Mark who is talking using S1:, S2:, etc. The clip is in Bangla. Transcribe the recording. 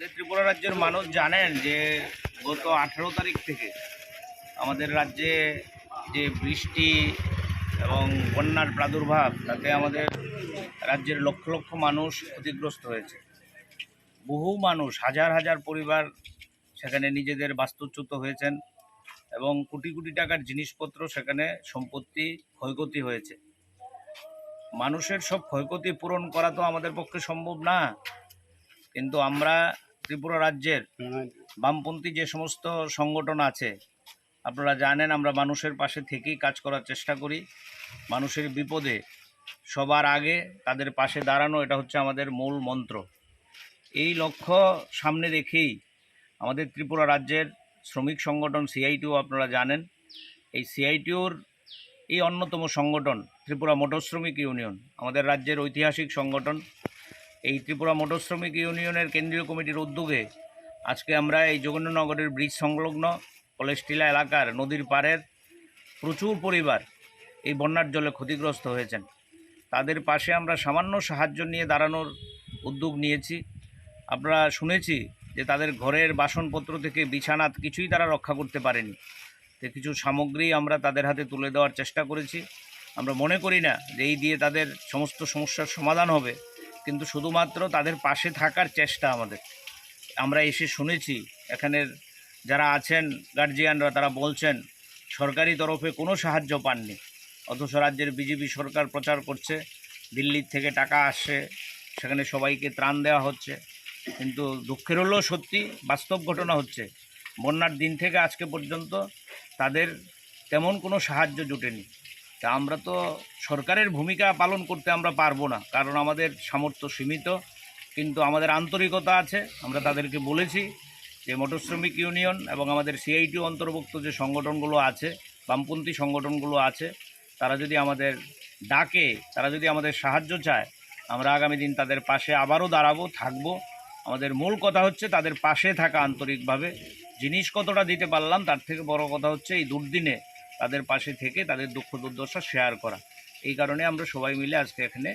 S1: ত্রিপুরা রাজ্যের মানুষ জানেন যে গত আঠেরো তারিখ থেকে আমাদের রাজ্যে যে বৃষ্টি এবং বন্যার প্রাদুর্ভাব, তাতে আমাদের রাজ্যের লক্ষ লক্ষ মানুষ ক্ষতিগ্রস্ত হয়েছে। বহু মানুষ, হাজার হাজার পরিবার সেখানে নিজেদের বাস্তুচ্যুত হয়েছেন এবং কোটি কোটি টাকার জিনিসপত্র সেখানে সম্পত্তি ক্ষয়ক্ষতি হয়েছে। মানুষের সব ক্ষয়ক্ষতি পূরণ করা তো আমাদের পক্ষে সম্ভব না। কিন্তু আমরা ত্রিপুরা রাজ্যের বামপন্থী যে সমস্ত সংগঠন আছে আপনারা জানেন আমরা মানুষের পাশে থেকেই কাজ করার চেষ্টা করি। মানুষের বিপদে সবার আগে তাদের পাশে দাঁড়ানো এটা হচ্ছে আমাদের মূল মন্ত্র। এই লক্ষ্য সামনে রেখেই আমাদের ত্রিপুরা রাজ্যের শ্রমিক সংগঠন সিআইটিও আপনারা জানেন। এই সিআইটিওর এই অন্যতম সংগঠন ত্রিপুরা মোটর শ্রমিক ইউনিয়ন আমাদের রাজ্যের ঐতিহাসিক সংগঠন। এই ত্রিপুরা মোটর শ্রমিক ইউনিয়নের কেন্দ্রীয় কমিটির উদ্যোগে আজকে আমরা এই যোগেন্দ্রনগরের ব্রিজ সংলগ্ন কলেজটিলা এলাকার নদীর পাড়ের প্রচুর পরিবার এই বন্যার জলে ক্ষতিগ্রস্ত হয়েছেন। তাদের পাশে আমরা সামান্য সাহায্য নিয়ে দাঁড়ানোর উদ্যোগ নিয়েছি। আমরা শুনেছি যে তাদের ঘরের বাসনপত্র থেকে বিছানা কিছুই তারা রক্ষা করতে পারেনি। তো কিছু সামগ্রী আমরা তাদের হাতে তুলে দেওয়ার চেষ্টা করেছি। আমরা মনে করি না যে এই দিয়ে তাদের সমস্ত সমস্যার সমাধান হবে। কিন্তু শুধুমাত্র তাদের পাশে থাকার চেষ্টা আমাদের। আমরা এসে শুনেছি, এখানের যারা আছেন গার্জিয়ানরা তারা বলছেন, সরকারি তরফে কোনো সাহায্য পাননি। অথচ রাজ্যের বিজেপি সরকার প্রচার করছে, দিল্লির থেকে টাকা আসছে, সেখানে সবাইকে ত্রাণ দেওয়া হচ্ছে। কিন্তু দুঃখের হলেও সত্যি, বাস্তব ঘটনা হচ্ছে, বন্যার দিন থেকে আজকে পর্যন্ত তাদের তেমন কোনো সাহায্য জুটেনি। তা আমরা তো সরকারের ভূমিকা পালন করতে আমরা পারব না, কারণ আমাদের সামর্থ্য সীমিত, কিন্তু আমাদের আন্তরিকতা আছে। আমরা তাদেরকে বলেছি যে মোটর শ্রমিক ইউনিয়ন এবং আমাদের সিআইটি অন্তর্ভুক্ত যে সংগঠনগুলো আছে, বামপন্থী সংগঠনগুলো আছে, তারা যদি আমাদের ডাকে, তারা যদি আমাদের সাহায্য চায়, আমরা আগামী দিন তাদের পাশে আবারও দাঁড়াবো, থাকব। আমাদের মূল কথা হচ্ছে তাদের পাশে থাকা আন্তরিকভাবে। জিনিস কতটা দিতে পারলাম, তার থেকে বড় কথা হচ্ছে এই দুর্দিনে তাদের পাশে থেকে তাদের দুঃখ দুর্দশা শেয়ার করা। এই কারণে আমরা সবাই মিলে আজকে এখানে